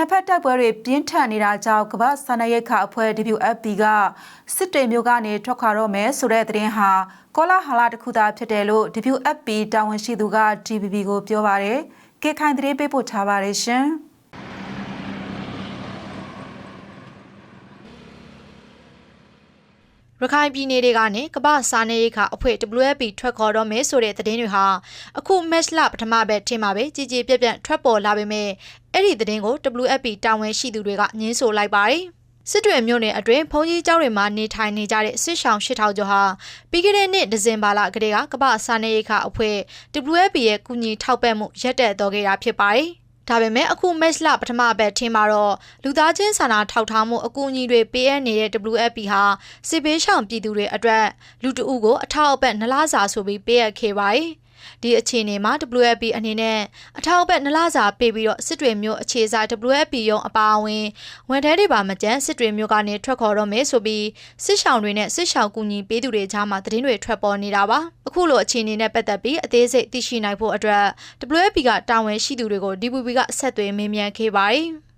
နှစ်ဖက်တိုက်ပွဲတွေပြင်းထန်နေတာကြောင့်ကမ္ဘာစာနာရိတ်ခအဖွဲ့ WFP ကစစ်တွေမျိုးကနေထွက်ခွာတော့မယ်ဆိုတဲ့သတင်းဟာကောလာဟာလာတစ်ခုသာဖြစ်တယ်လို့ WFP တာဝန်ရှိသူက TVB ကိုပြောပါတယ်။ကေခိုင်သတင်းပေးပို့ထားပါတယ်ရှင်။ ရခိုင်ပြည်နယ်တွေကနေကမ္ဘာစာနယ်ရိတ်ခအဖွဲ့ WFP ထွက်ခေါ်တော့မယ်ဆိုတဲ့သတင်းတွေဟာအခု match လပထမဘက်ထင်မှာပဲကြည်ကြည်ပြက်ပြက်ထွက်ပေါ်လာပေမဲ့အဲ့ဒီသတင်းကို WFP တာဝန်ရှိသူတွေကငင်းဆိုလိုက်ပါတယ်စစ်တွေမြို့နယ်အတွင်းဘုံကြီးကျောင်းတွေမှာနေထိုင်နေကြတဲ့စစ်ဆောင်8000ကျော်ဟာပြီးခဲ့တဲ့နှစ်ဒီဇင်ဘာလကတည်းကကမ္ဘာစာနယ်ရိတ်ခအဖွဲ့ WFP ရဲ့ကူညီထောက်ပံ့မှုရပ်တန့်တော်ခဲ့တာဖြစ်ပါတယ် ဒါပေမဲ့အခု match လပထမဘက်ထင်မှာတော့လူသားချင်းစာနာထောက်ထားမှုအကူအညီတွေပေးအပ်နေတဲ့ WFP ဟာစစ်ဘေးရှောင်ပြည်သူတွေအတွက်လူတအုပ်ကိုအထောက်အပံ့နှလားစာဆိုပြီးပေးအပ်ခဲ့ပါတယ်။ ဒီအခြေအနေမှာ WFP အနေနဲ့အထောက်အပံ့နှလားစာပေးပြီးတော့စစ်တွေမျိုးအခြေစား WFP ရုံးအပါအဝင်ဝန်ထမ်းတွေပါမကြမ်းစစ်တွေမျိုးကနေထွက်ခေါ်တော့မယ်ဆိုပြီးစစ်ရှောင်တွေနဲ့စစ်ရှောင်ကူညီပေးသူတွေကြားမှာသတင်းတွေထွက်ပေါ်နေတာပါ။အခုလိုအခြေအနေနဲ့ပတ်သက်ပြီးအသေးစိတ်သိရှိနိုင်ဖို့အတွက် WFP ကတာဝန်ရှိသူတွေကို DPP ကဆက်သွယ်မေးမြန်းခဲ့ပါတယ်။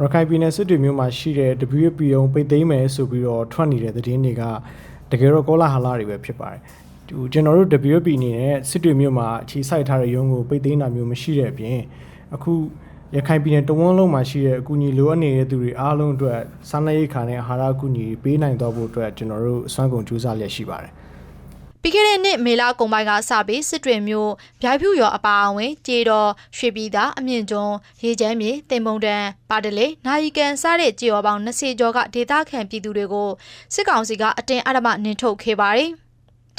ရခိုင်ပြည်နယ်စစ်တွေမြို့မှာရှိတဲ့ WP ရုံပိတ်သိမ်းမယ်ဆိုပြီးတော့ထွက်နေတဲ့သတင်းတွေကတကယ်တော့ကောလာဟလတွေပဲဖြစ်ပါတယ်။ ဒီကျွန်တော်တို့ WP အနေနဲ့စစ်တွေမြို့မှာအခြေစိုက်ထားတဲ့ရုံးကိုပိတ်သိမ်းတာမျိုးမရှိတဲ့အပြင်အခုရခိုင်ပြည်နယ်တဝန်းလုံးမှာရှိတဲ့အကူအညီလိုအပ်နေတဲ့သူတွေအားလုံးအတွက်စားနပ်ရိက္ခာနဲ့အာဟာရအကူအညီပေးနိုင်တော့ဖို့အတွက်ကျွန်တော်တို့အစွမ်းကုန်ကြိုးစားလျက်ရှိပါတယ်။ပြီးခဲ့တဲ့နှစ်မေလကုံပိုင်းကစပြီးစစ်တွေမျိုးဗျိုက်ဖြူရော်အပါအဝင်ကြေတော်ရွှေပြည်သာအမြင့်ကျွန်းရေချမ်းမြေတင်မုံတန်ပါတလေနိုင်ကန်စတဲ့ကြေရော်ပေါင်း20ကျော်ကဒေသခံပြည်သူတွေကိုစစ်ကောင်စီကအတင်းအဓမ္မနှင်ထုတ်ခဲ့ပါတယ်။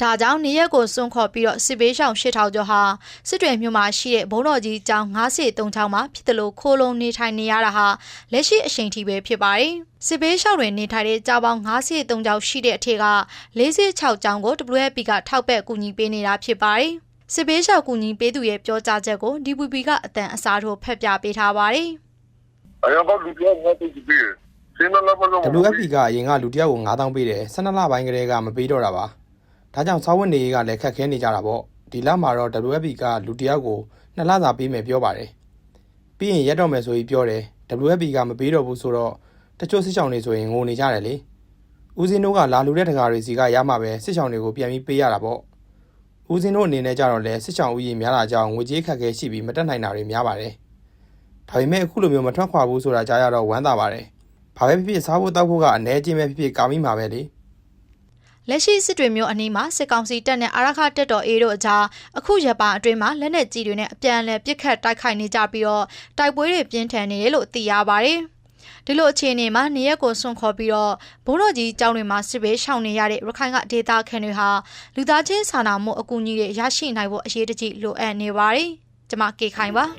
ဒါကြောင့်နေရက်ကိုစွန့်ခေါ်ပြီးတော့စစ်ဘေးရှောင်8000ကျော်ဟာစစ်တွေမြို့မှာရှိတဲ့ဘုံတော်ကြီးကျောင်း90တုံချောင်းမှာဖြစ်တယ်လို့ခိုးလုံးနေထိုင်နေရတာဟာလက်ရှိအချိန်ထိပဲဖြစ်ပါတယ်။စစ်ဘေးရှောင်တွေနေထိုင်တဲ့ကျောင်းပေါင်း90တုံချောင်းရှိတဲ့အထက်က46ကျောင်းကို WFP ကထောက်ပံ့ကူညီပေးနေတာဖြစ်ပါတယ်။စစ်ဘေးရှောင်ကူညီပေးသူရဲ့ပြောကြားချက်ကို DPP ကအတန်အစားထိုးဖက်ပြပေးထားပါတယ်။အရင်ကလူပြောငါတိတ်ပြီးစင်းလာမလို့ WFP ကအရင်ကလူတယောက်ကို9000ပေးတယ်12လပိုင်းကလေးကမပေးတော့တာပါ ဒါကြောင့်စာဝတ်နေရေးကလည်းခက်ခဲနေကြတာပေါ့ဒီလမှာတော့ WFP ကလူတယောက်ကို2လစာပေးမယ်ပြောပါတယ်ပြီးရင်ရက်တော့မယ်ဆိုပြီးပြောတယ် WFP ကမပေးတော့ဘူးဆိုတော့တချို့စစ်ဆောင်တွေဆိုရင်ငိုနေကြတယ်လေဦးစင်းတို့ကလာလူတဲ့တကာတွေစီကရမှာပဲစစ်ဆောင်တွေကိုပြန်ပြီးပေးရတာပေါ့ဦးစင်းတို့အနေနဲ့ကြတော့လဲစစ်ဆောင်ဦးရေများတာကြောင့်ငွေကြေးခက်ခဲရှိပြီးမတက်နိုင်တာတွေများပါတယ်ဒါပေမဲ့အခုလိုမျိုးမထွက်ခွာဘူးဆိုတာကြားရတော့ဝမ်းသာပါတယ်ဘာပဲဖြစ်ဖြစ်စားဖို့တောက်ဖို့ကအ ਨੇ ချင်းပဲဖြစ်ဖြစ်ကောင်းမိမှာပဲလေ လက်ရှိစစ်တွေမျိုးအနီးမှာစစ်ကောင်စီတပ်နဲ့အာရခတက်တော်အေးတို့အကြားအခုရပါအတွင်းမှာလက်နက်ကြီးတွေနဲ့အပြန်အလှန်ပစ်ခတ်တိုက်ခိုက်နေကြပြီးတော့တိုက်ပွဲတွေပြင်းထန်နေတယ်လို့သိရပါတယ်။ဒီလိုအခြေအနေမှာနေရက်ကိုဆွန့်ခေါ်ပြီးတော့ဘုံတော်ကြီးကျောင်းတွေမှာစစ်ဘေးရှောင်နေရတဲ့ရခိုင်ကဒေသခံတွေဟာလူသားချင်းစာနာမှုအကူအညီတွေရရှိနိုင်ဖို့အရေးတကြီးလိုအပ်နေပါတယ်။ကျွန်မကေခိုင်ပါ။